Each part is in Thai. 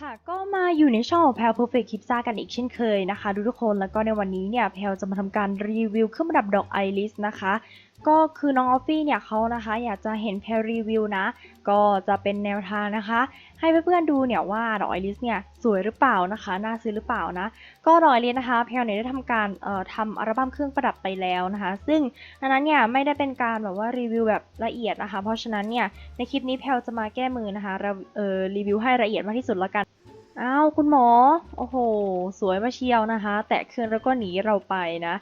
ค่ะก็มาอยู่ในช่องของแพล Perfect คลิปซ่ากันอีกเช่นเคยนะคะทุกทุกคนแล้วก็ในวันนี้เนี่ยแพลจะมาทำการรีวิวเครื่องประดับดอกไอริสนะคะ ก็คือน้องออฟฟี่เนี่ยเขานะคะ อยากจะเห็นแพลรีวิวนะ ก็จะเป็นแนวทางนะคะ ให้เพื่อนๆดูเนี่ยว่าดอกไอริสเนี่ยสวยหรือเปล่านะคะ น่าซื้อหรือเปล่านะ ก็ดอกไอริสนะคะแพลเนี่ยได้ทำการเอ่อทำอัลบั้มเครื่องประดับไปแล้วนะคะ ซึ่งอันนั้นเนี่ยไม่ได้เป็นการแบบว่ารีวิวแบบละเอียดนะคะ เพราะฉะนั้นเนี่ยในคลิปนี้แพลจะมาแก้มือนะคะเราเอ่อรีวิวให้ละเอียดมากที่สุดแล้วกันอ้าวคุณหมอ โอ้โห สวยมาเชียวนะคะ แตะเครื่องแล้วก็หนีเราไปนะ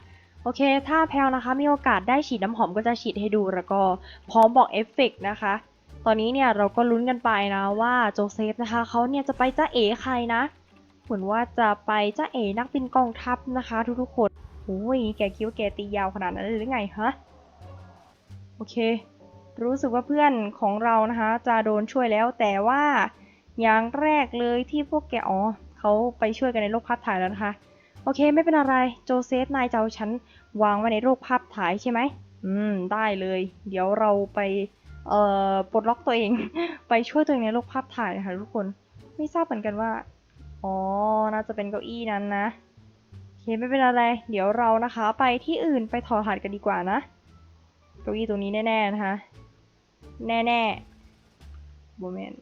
โอเค ถ้าแพลนะคะมีโอกาสได้ฉีดน้ำหอมก็จะฉีดให้ดูแล้วก็พร้อมบอกเอฟเฟกต์นะคะ ตอนนี้เนี่ยเราก็ลุ้นกันไปนะว่าโจเซฟนะคะเขาเนี่ยจะไปจ้าเอ๋ใครนะ เหมือนว่าจะไปจ้าเอ๋นักบินกองทัพนะคะ ทุกๆคนโอ้ยแกคิดว่าแกตียาวขนาดนั้นเลยหรือไงฮะ โอเค รู้สึกว่าเพื่อนของเรานะคะ จะโดนช่วยแล้วแต่ว่าอย่างแรกเลยที่พวกแกอ๋อเขาไปช่วยกันในโลกภาพถ่ายแล้วนะคะ โอเคไม่เป็นอะไรโจเซฟนายจะเอาฉันวางไว้ในโลกภาพถ่ายใช่ไหมอืมได้เลย เดี๋ยวเราไปเอ่อปลดล็อกตัวเอง ไปช่วยตัวเองในโลกภาพถ่ายนะคะทุกคนไม่ทราบเหมือนกันว่าอ๋อน่าจะเป็นเก้าอี้นั้นนะโอเคไม่เป็นอะไร เดี๋ยวเรานะคะ ไปที่อื่นไปถอดหัสกันดีกว่านะเก้าอี้ตัวนี้แน่ๆนะคะ แน่ๆโมเมนต์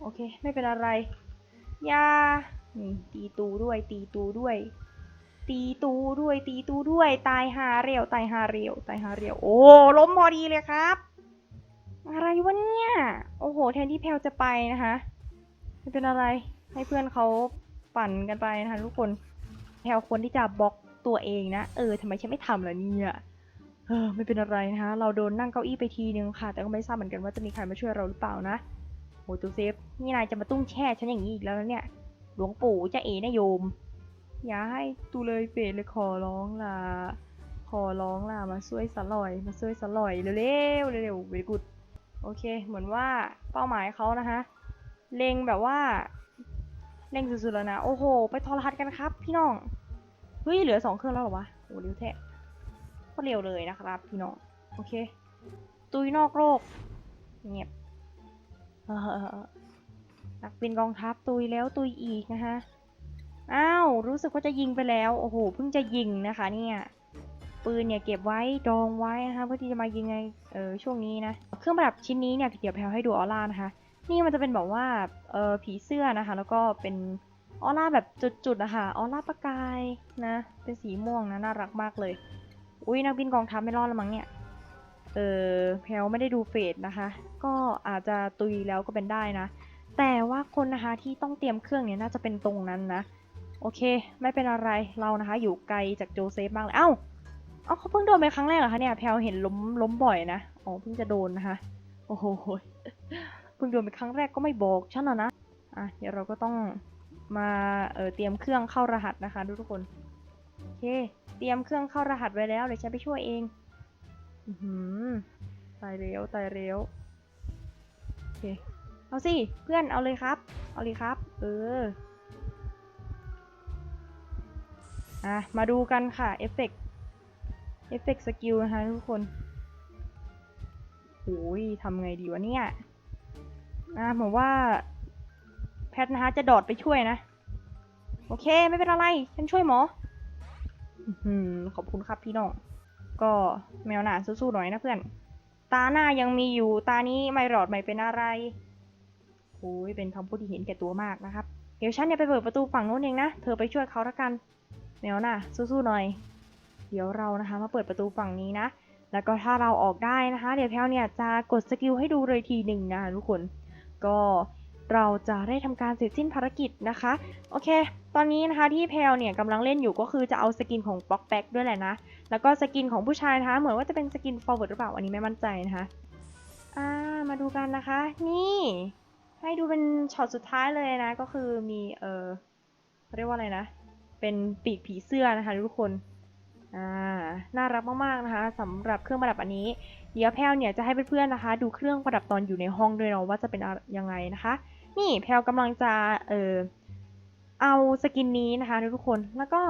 โอเค ไม่เป็นอะไรยา ตีตูด้วย ตีตูด้วย ตีตูด้วย ตีตูด้วย ตายหาเร็วตายหาเร็วตายหาเร็วโอ้ล้มพอดีเลยครับ อะไรวะเนี่ย โอ้โห แทนที่แพลวจะไปนะคะไม่เป็นอะไร ให้เพื่อนเขาปั่นกันไปนะคะทุกคน แพลวควรที่จะบล็อกตัวเองนะ เออทำไมฉันไม่ทำล่ะเนี่ยเออไม่เป็นอะไรนะคะ เราโดนนั่งเก้าอี้ไปทีนึงค่ะ แต่ก็ไม่ทราบเหมือนกันว่าจะมีใครมาช่วยเราหรือเปล่านะโอ้โจเซฟ นี่นายจะมาตุ้งแช่ฉันอย่างนี้อีกแล้วเนี่ย ลวงปู่จะเอนะโยม อย่าให้ตูเลยเฟดเลยขอร้องล่ะ ขอร้องล่ะ มาช่วยสลอย มาช่วยสลอยเร็วเร็วเวกุดโอเค เหมือนว่าเป้าหมายเขานะคะ เล็งแบบว่า เล็งสุดๆแล้วนะ โอ้โห ไปทอรหัสกันครับ พี่น้อง เฮ้ย เหลือสองเครื่องแล้วหรอวะ โอ้เร็วแท้ก็เร็วเลยนะครับ พี่น้อง โอเค ตุยนอกโลกเงียบ นักบินกองทัพตุยแล้วตุยอีกนะคะอ้าวรู้สึกว่าจะยิงไปแล้วโอ้โหเพิ่งจะยิงนะคะ เนี่ยปืนเนี่ยเก็บไว้ดองไว้นะคะเพื่อที่จะมายิงในเออช่วงนี้นะเครื่องประดับชิ้นนี้เนี่ยเดี๋ยวแพลวให้ดูออร่านะคะ นี่มันจะเป็นแบบว่าเออผีเสื้อนะคะ แล้วก็เป็นออร่าแบบจุดๆนะคะออร่าประกายนะเป็นสีม่วงนะน่ารักมากเลย อุ้ยนักบินกองทัพไม่รอดล้วมั้งเนี่ยเออแพลวไม่ได้ดูเฟสนะคะ ก็อาจจะตุยแล้วก็เป็นได้นะ แต่ว่าคนนะคะที่ต้องเตรียมเครื่องเนี่ยน่าจะเป็นตรงนั้นนะ โอเค ไม่เป็นอะไรเรานะคะ อยู่ไกลจากโจเซฟมากเลยเอ้าเอ้าเขาเพิ่งโดนไปครั้งแรกเหรอคะเนี่ยแพลวเห็นล้มล้มบ่อยนะอ๋อเพิ่งจะโดนนะคะโอ้โหเพิ่งโดนไปครั้งแรกก็ไม่บอกฉันหรอนะอะเดี๋ยวเราก็ต้องมาเออเตรียมเครื่องเข้ารหัสนะคะทุกคนโอเค เตรียมเครื่องเข้ารหัสไว้แล้วเดี๋ยวฉันไปช่วยเองอือหือตายเร็วตายเร็วโอเค เอาสิ เพื่อนเอาเลยครับ เอาเลยครับ เอออะมาดูกันค่ะเอฟเฟกเอฟเฟกสกิลนะคะทุกคนโอ้ยทำไงดีวะเนี่ยอะผมว่า แพทนะคะจะดอดไปช่วยนะ โอเคไม่เป็นอะไร ฉันช่วยหมออื้อหือขอบคุณครับพี่น้อง ก็แมวหนาสู้ๆหน่อยนะเพื่อน ตาหน้ายังมีอยู่ ตานี้ไม่รอดไม่เป็นอะไร โอ้ยเป็นคำพูดที่เห็นแก่ตัวมากนะครับ เดี๋ยวฉันเนี่ยไปเปิดประตูฝั่งนู้นเองนะ เธอไปช่วยเขาละกัน แมวน่าสู้ๆหน่อย เดี๋ยวเรานะคะมาเปิดประตูฝั่งนี้นะ แล้วก็ถ้าเราออกได้นะคะ เดี๋ยวแพลวเนี่ยจะกดสกิลให้ดูเลยทีหนึ่งนะทุกคน ก็เราจะได้ทำการเสร็จสิ้นภารกิจนะคะ โอเค ตอนนี้นะคะที่แพลวเนี่ยกำลังเล่นอยู่ก็คือจะเอาสกินของบล็อกแบ็กด้วยแหละนะ แล้วก็สกินของผู้ชายนะคะ เหมือนว่าจะเป็นสกิน forward หรือเปล่า อันนี้ไม่มั่นใจนะคะ อ่า มาดูกันนะคะ นี่ ให้ดูเป็นช็อตสุดท้ายเลยนะ ก็คือมีเออเรียกว่าอะไรนะ เป็นปีกผีเสื้อนะคะทุกคนอ่าน่ารักมากๆนะคะสำหรับเครื่องประดับอันนี้ เดี๋ยวแพลวเนี่ยจะให้เพื่อนๆนะคะ ดูเครื่องประดับตอนอยู่ในห้องด้วยเนาะว่าจะเป็นยังไงนะคะ นี่แพลวกำลังจะเออเอาสกินนี้นะคะทุกคนแล้วก็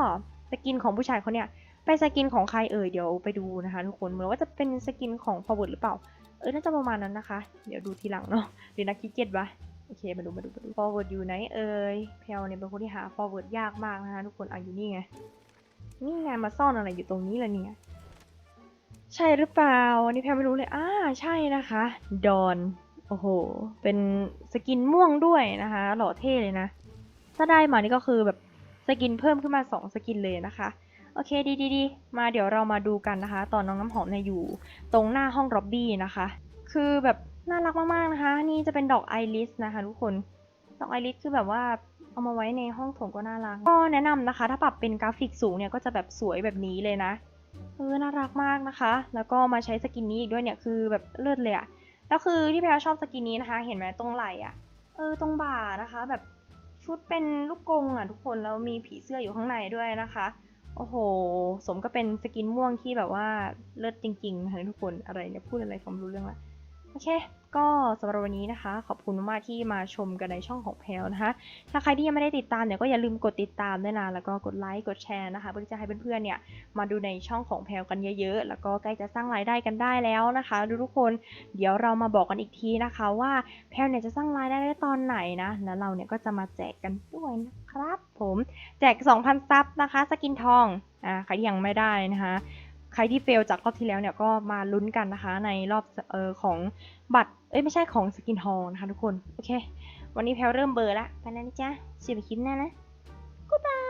สกินของผู้ชายเขาเนี่ยไปสกินของใครเอ่ยเดี๋ยวไปดูนะคะ ทุกคนเหมือนว่าจะเป็นสกินของ forward หรือเปล่า เออน่าจะประมาณนั้นนะคะ เดี๋ยวดูทีหลังเนาะหรือนักคิดเก็ตวะโอเค มาดูมาดูมาดู forward อยู่ไหนเอ่ยแพลเนี่ยเป็นคนที่หา forward ยากมากนะคะทุกคนอะอยู่นี่ไง นี่ไงมาซ่อนอะไรอยู่ตรงนี้ล่ะเนี่ย ใช่หรือเปล่า อันนี้แพลไม่รู้เลย อ่า ใช่นะคะ ดอน โอ้โห เป็นสกินม่วงด้วยนะคะ หล่อเท่เลยนะ ถ้าได้มานี่ก็คือแบบสกินเพิ่มขึ้นมา 2 สกินเลยนะคะ อเคดีดีดีมาเดี๋ยวเรามาดูกันนะคะ ตอนน้องน้ำหอมเนี่ยอยู่ ตรงหน้าห้องร็อบบี้นะคะ คือแบบน่ารักมากๆนะคะ นี่จะเป็นดอกไอริสนะคะ ทุกคนดอกไอริสคือแบบว่าเอามาไว้ในห้องโถงก็น่ารัก ก็แนะนำนะคะ ถ้าปรับเป็นกราฟิกสูงเนี่ยก็จะแบบสวยแบบนี้เลยนะเออน่ารักมากนะคะ แล้วก็มาใช้สกินนี้อีกด้วยเนี่ยคือแบบเลิศเลยอะแล้วคือที่แพรชอบสกินนี้นะคะ เห็นไหมตรงไหล่อะเออตรงบ่านะคะ แบบชุดเป็นลูกกงอะทุกคนแล้วมีผีเสื้ออยู่ข้างในด้วยนะคะ โอ้โห สมก็เป็นสกินม่วงที่แบบว่าเลิศจริงๆนะทุกคนอะไรเนี่ยพูดอะไรผมรู้เรื่องละโอเค ก็สำหรับวันนี้นะคะ ขอบคุณมากที่มาชมกันในช่องของแพลนะคะ ถ้าใครที่ยังไม่ได้ติดตามเนี่ยก็อย่าลืมกดติดตามด้วยนะแล้วก็กดไลค์กดแชร์นะคะ เพื่อที่จะให้เพื่อนๆเนี่ยมาดูในช่องของแพลกันเยอะๆ แล้วก็ใกล้จะสร้างรายได้กันได้แล้วนะคะทุกๆคนเดี๋ยวเรามาบอกกันอีกทีนะคะ ว่าแพลเนี่ยจะสร้างรายได้ได้ตอนไหนนะแล้วเราเนี่ยก็จะมาแจกกันด้วยนะครับ ผมแจก 2,000ซับนะคะ สกินทองอ่าใครยังไม่ได้นะคะ ใครที่เฟลจากรอบที่แล้วเนี่ยก็มาลุ้นกันนะคะในรอบเออของบัตร เอ้ยไม่ใช่ของสกินทองนะคะทุกคน โอเค วันนี้แพลเริ่มเบอร์ละไปแล้วนะจ๊ะเจอกันคลิปหน้านะกูบาย